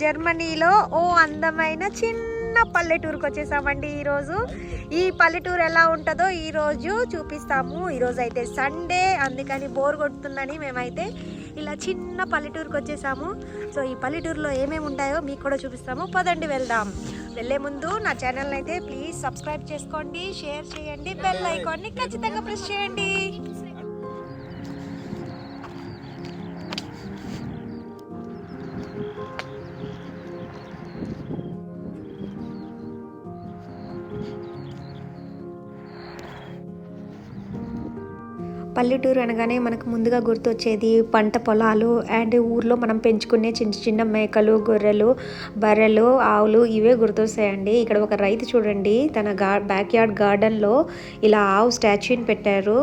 జర్మనీలో ఓ అందమైన చిన్న పల్లెటూరుకు వచ్చేసామండి ఈరోజు. ఈ పల్లెటూరు ఎలా ఉంటుందో ఈరోజు చూపిస్తాము. ఈరోజు అయితే సండే అందుకని బోర్ కొడుతుందని మేమైతే ఇలా చిన్న పల్లెటూరుకు వచ్చేసాము సో ఈ పల్లెటూరులో ఏమేమి ఉంటాయో మీకు కూడా చూపిస్తాము. పదండి వెళ్దాం. వెళ్ళే ముందు నా ఛానల్ అయితే ప్లీజ్ సబ్స్క్రైబ్ చేసుకోండి షేర్ చేయండి బెల్ ఐకాన్ని ఖచ్చితంగా ప్రెస్ చేయండి. పల్లెటూరు అనగానే మనకు ముందుగా గుర్తొచ్చేది పంట పొలాలు అండ్ ఊర్లో మనం పెంచుకునే చిన్న చిన్న మేకలు గొర్రెలు బర్రెలు ఆవులు ఇవే గుర్తొస్తాయండి. ఇక్కడ ఒక రైతు చూడండి తన గా బ్యాక్ యార్డ్ గార్డెన్లో ఇలా ఆవు స్టాచ్యూని పెట్టారు.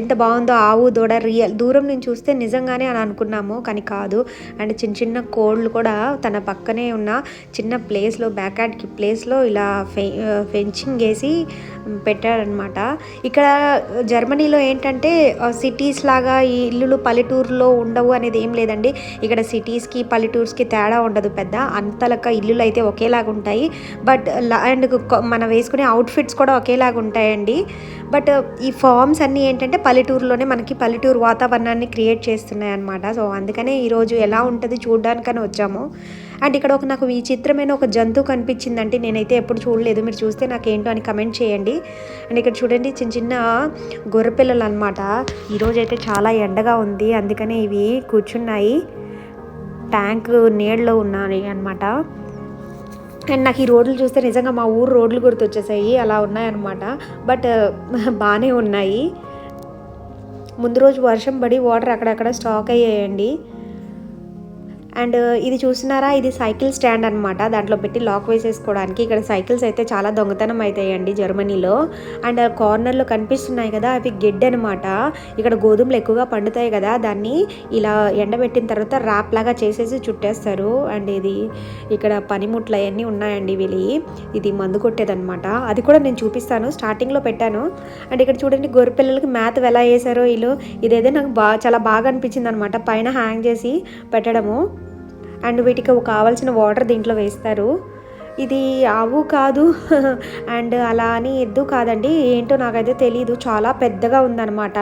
ఎంత బాగుందో ఆవు దూడ రియల్ దూరం నుంచి చూస్తే నిజంగానే అని అనుకున్నాము కానీ కాదు. అండ్ చిన్న చిన్న కోళ్ళు కూడా తన పక్కనే ఉన్న చిన్న ప్లేస్లో బ్యాక్ యార్డ్కి ప్లేస్లో ఇలా ఫె ఫెంచింగ్ వేసి పెట్టారనమాట ఇక్కడ జర్మనీలో ఏంటంటే సిటీస్ లాగా ఈ ఇల్లులు పల్లెటూరులో ఉండవు అనేది ఏం లేదండి. ఇక్కడ సిటీస్కి పల్లెటూర్స్కి తేడా ఉండదు పెద్ద. అంతలక ఇల్లులు అయితే ఒకేలాగా ఉంటాయి బట్ అండ్ మనం వేసుకునే అవుట్ఫిట్స్ కూడా ఒకేలాగా ఉంటాయండి బట్ uh, ఈ ఫార్మ్స్ అన్నీ ఏంటంటే పల్లెటూరులోనే మనకి పల్లెటూరు వాతావరణాన్ని క్రియేట్ చేస్తున్నాయి అనమాట సో అందుకనే ఈరోజు ఎలా ఉంటుంది చూడడానికని వచ్చాము. అండ్ ఇక్కడ ఒక నాకు విచిత్రమైన ఒక జంతువు కనిపించిందంటే నేనైతే ఎప్పుడు చూడలేదు. మీరు చూస్తే నాకు ఏంటో అని కమెంట్ చేయండి. అండ్ ఇక్కడ చూడండి చిన్న చిన్న గొర్రెపిల్లలు అనమాట ఈరోజు అయితే చాలా ఎండగా ఉంది. అందుకనే ఇవి కూర్చున్నాయి. ట్యాంక్ నీళ్ళలో ఉన్నాయి అనమాట అండ్ నాకు ఈ రోడ్లు చూస్తే నిజంగా మా ఊరు రోడ్లు గుర్తొచ్చేసాయి అలా ఉన్నాయన్నమాట. బట్ బాగానే ఉన్నాయి. ముందు రోజు వర్షం పడి వాటర్ అక్కడక్కడ స్టాక్ అయ్యాయండి. అండ్ ఇది చూసినారా? ఇది సైకిల్ స్టాండ్ అనమాట దాంట్లో పెట్టి లాక్ వేసేసుకోవడానికి. ఇక్కడ సైకిల్స్ అయితే చాలా దొంగతనం అవుతాయండి జర్మనీలో. అండ్ కార్నర్లో కనిపిస్తున్నాయి కదా అవి గెడ్డి అనమాట ఇక్కడ గోధుమలు ఎక్కువగా పండుతాయి కదా దాన్ని ఇలా ఎండబెట్టిన తర్వాత ర్యాప్ లాగా చేసేసి చుట్టేస్తారు. అండ్ ఇది ఇక్కడ పనిముట్లు అవన్నీ ఉన్నాయండి వీళ్ళి. ఇది మందు కొట్టేదనమాట అది కూడా నేను చూపిస్తాను స్టార్టింగ్లో పెట్టాను. అండ్ ఇక్కడ చూడండి గొర్రె పిల్లలకి మ్యాథ్ ఎలా వేసారో వీళ్ళు. ఇదైతే నాకు బాగా చాలా బాగా అనిపించింది అనమాట పైన హ్యాంగ్ చేసి పెట్టడము. అండ్ వీటికి కావాల్సిన వాటర్ దీంట్లో వేస్తారు. ఇది ఆవు కాదు అండ్ అలా అని ఎద్దు కాదండి. ఏంటో నాకైతే తెలియదు చాలా పెద్దగా ఉందన్నమాట.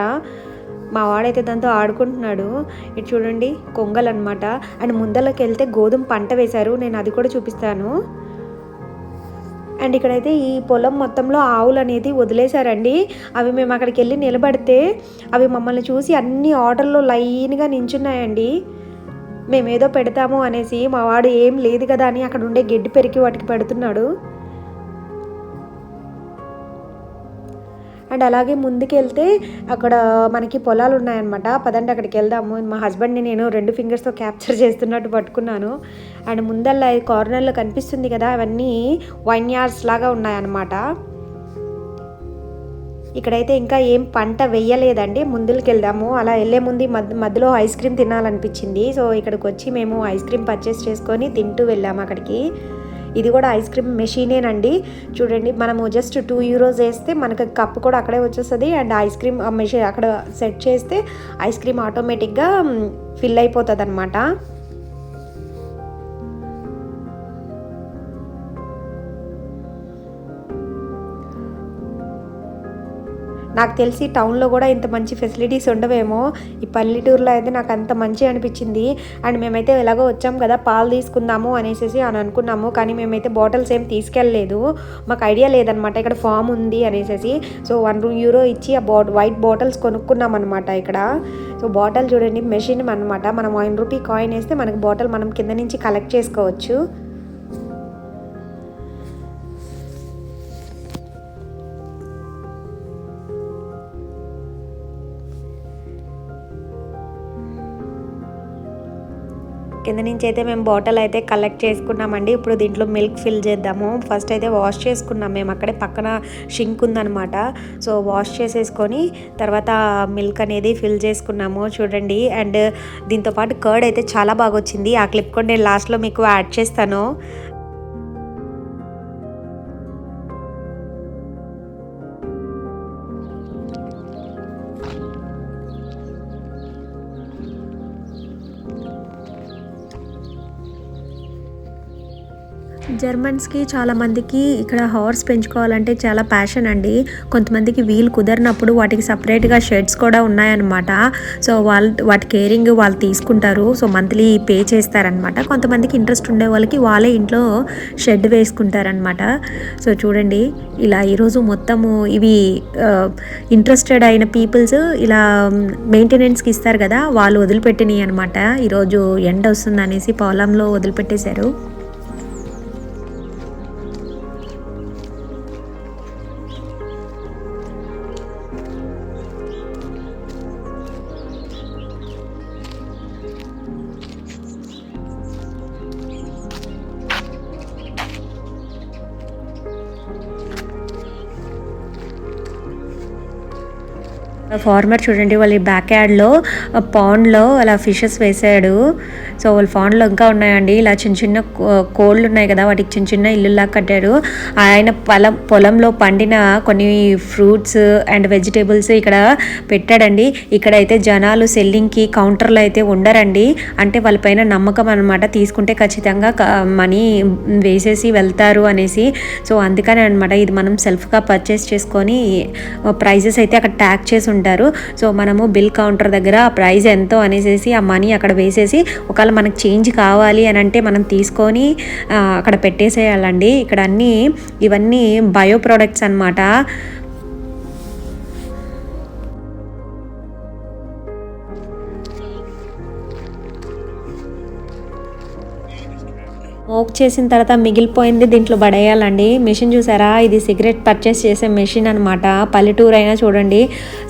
మా వాడైతే దాంతో ఆడుకుంటున్నాడు. ఇటు చూడండి కొంగలు అనమాట అండ్ ముందలకి వెళ్తే గోధుమ పంట వేశారు. నేను అది కూడా చూపిస్తాను. అండ్ ఇక్కడైతే ఈ పొలం మొత్తంలో ఆవులు అనేది వదిలేశారండి. అవి మేము అక్కడికి వెళ్ళి నిలబడితే అవి మమ్మల్ని చూసి అన్ని ఆర్డర్లో లైన్గా నించున్నాయండి. మేమేదో పెడతాము అనేసి మా వాడు ఏం లేదు కదా అని అక్కడ ఉండే గడ్డి పెరికి వాటికి పెడుతున్నాడు. అండ్ అలాగే ముందుకెళ్తే అక్కడ మనకి పొలాలు ఉన్నాయన్నమాట. పదండి అక్కడికి వెళ్దాము. మా హస్బెండ్ని నేను రెండు ఫింగర్స్తో క్యాప్చర్ చేస్తున్నట్టు పట్టుకున్నాను. అండ్ ముందల్లా కార్నర్లో కనిపిస్తుంది కదా అవన్నీ వైన్ యార్డ్స్ లాగా ఉన్నాయన్నమాట. ఇక్కడైతే ఇంకా ఏం పంట వెయ్యలేదండి ముందుకు వెళ్దాము అలా వెళ్ళే ముందు మధ్య మధ్యలో ఐస్ క్రీమ్ తినాలనిపించింది. సో ఇక్కడికి వచ్చి మేము ఐస్ క్రీమ్ పర్చేస్ చేసుకొని తింటూ వెళ్ళాము అక్కడికి. ఇది కూడా ఐస్ క్రీమ్ మెషినేనండి. చూడండి మనము జస్ట్ టూ యూరోస్ వేస్తే మనకు కప్పు కూడా అక్కడే వచ్చేస్తుంది. అండ్ ఐస్ క్రీమ్ మెషిన్ అక్కడ సెట్ చేస్తే ఐస్ క్రీమ్ ఆటోమేటిక్గా ఫిల్ అయిపోతుంది అనమాట నాకు తెలిసి టౌన్లో కూడా ఇంత మంచి ఫెసిలిటీస్ ఉండవేమో. ఈ పల్లెటూరులో అయితే నాకు అంత మంచి అనిపించింది. అండ్ మేమైతే ఎలాగో వచ్చాం కదా పాలు తీసుకుందాము అనేసి అని అనుకున్నాము. కానీ మేమైతే బాటిల్స్ ఏం తీసుకెళ్ళలేదు. మాకు ఐడియా లేదనమాట ఇక్కడ ఫామ్ ఉంది అనేసి సో వన్ యూరో ఇచ్చి ఆ బాట్ వైట్ బాటిల్స్ కొనుక్కున్నాం అనమాట ఇక్కడ. సో బాటిల్ చూడండి మెషిన్ అనమాట మనం వన్ రూపీ కాయిన్ వేస్తే మనకి బాటిల్ మనం కింద నుంచి కలెక్ట్ చేసుకోవచ్చు. కింద నుంచి అయితే మేము బాటిల్ అయితే కలెక్ట్ చేసుకున్నామండి. ఇప్పుడు దీంట్లో మిల్క్ ఫిల్ చేద్దాము. ఫస్ట్ అయితే వాష్ చేసుకున్నాం. మేము అక్కడే పక్కన షింక్ ఉందనమాట సో వాష్ చేసేసుకొని తర్వాత మిల్క్ అనేది ఫిల్ చేసుకున్నాము. చూడండి. అండ్ దీంతో పాటు కర్డ్ అయితే చాలా బాగా వచ్చింది ఆ క్లిప్ కూడా నేను లాస్ట్లో మీకు యాడ్ చేస్తాను. జర్మన్స్కి చాలా మందికి ఇక్కడ హార్స్ పెంచుకోవాలంటే చాలా ప్యాషన్ అండి. కొంతమందికి వీలు కుదరినప్పుడు వాటికి సపరేట్గా షెడ్స్ కూడా ఉన్నాయన్నమాట. సో వాళ్ళు వాటి కేరింగ్ వాళ్ళు తీసుకుంటారు. సో మంత్లీ పే చేస్తారనమాట కొంతమందికి ఇంట్రెస్ట్ ఉండే వాళ్ళకి వాళ్ళే ఇంట్లో షెడ్ వేసుకుంటారనమాట సో చూడండి ఇలా ఈరోజు మొత్తము ఇవి ఇంట్రెస్టెడ్ అయిన పీపుల్స్ ఇలా మెయింటెనెన్స్కి ఇస్తారు కదా వాళ్ళు వదిలిపెట్టినాయి అనమాట ఈరోజు ఎండ వస్తుంది అనేసి పొలంలో వదిలిపెట్టేశారు. ఫార్మర్ చూడండి వాళ్ళ బ్యాక్ యార్డ్లో పాండ్లో అలా ఫిషెస్ వేసాడు. సో వాళ్ళ పాండ్లో ఇంకా ఉన్నాయండి. ఇలా చిన్న చిన్న కోళ్ళు ఉన్నాయి కదా వాటికి చిన్న చిన్న ఇల్లులా కట్టాడు. ఆయన పొలం పొలంలో పండిన కొన్ని ఫ్రూట్స్ అండ్ వెజిటేబుల్స్ ఇక్కడ పెట్టాడండి. ఇక్కడైతే జనాలు సెల్లింగ్కి కౌంటర్లో అయితే ఉండరండి. అంటే వాళ్ళపైన నమ్మకం అనమాట తీసుకుంటే ఖచ్చితంగా మనీ వేసేసి వెళ్తారు అనేసి. సో అందుకనే అనమాట ఇది మనం సెల్ఫ్గా పర్చేస్ చేసుకొని ప్రైజెస్ అయితే అక్కడ ట్యాగ్ చేసి ఉంటారు. సో మనము బిల్ కౌంటర్ దగ్గర ప్రైస్ ఎంతో అనేసి ఆ మనీ అక్కడ వేసేసి ఒకవేళ మనకు చేంజ్ కావాలి అని అంటే మనం తీసుకొని అక్కడ పెట్టేసేయాలండి. ఇక్కడ అన్నీ ఇవన్నీ బయో ప్రోడక్ట్స్ అనమాట మోక్ చేసిన తర్వాత మిగిలిపోయింది దీంట్లో పడేయాలండి. మిషన్ చూసారా? ఇది సిగరెట్ పర్చేస్ చేసే మెషిన్ అనమాట పల్లెటూరు అయినా చూడండి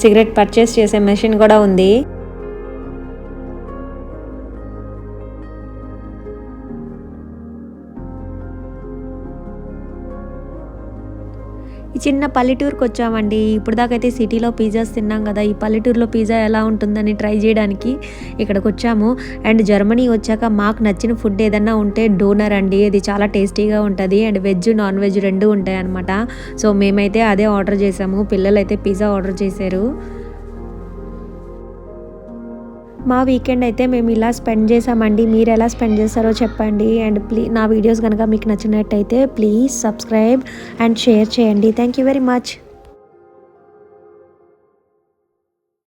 సిగరెట్ పర్చేస్ చేసే మెషిన్ కూడా ఉంది. చిన్న పల్లెటూరుకి వచ్చామండి ఇప్పుడు దాకైతే సిటీలో పిజ్జాస్ తిన్నాం కదా ఈ పల్లెటూరులో పిజ్జా ఎలా ఉంటుందని ట్రై చేయడానికి ఇక్కడికి వచ్చాము అండ్ జర్మనీ వచ్చాక మాకు నచ్చిన ఫుడ్ ఏదన్నా ఉంటే డోనర్ అండి. అది చాలా టేస్టీగా ఉంటుంది. అండ్ వెజ్ నాన్ వెజ్ రెండు ఉంటాయి అనమాట సో మేమైతే అదే ఆర్డర్ చేసాము. పిల్లలైతే పిజ్జా ఆర్డర్ చేశారు. మా వీకెండ్ అయితే మేము ఇలా స్పెండ్ చేసామండి మీరు ఎలా స్పెండ్ చేస్తారో చెప్పండి. అండ్ ప్లీ నా వీడియోస్ కనుక మీకు నచ్చినట్టయితే ప్లీజ్ సబ్స్క్రైబ్ అండ్ షేర్ చేయండి. Thank you very much.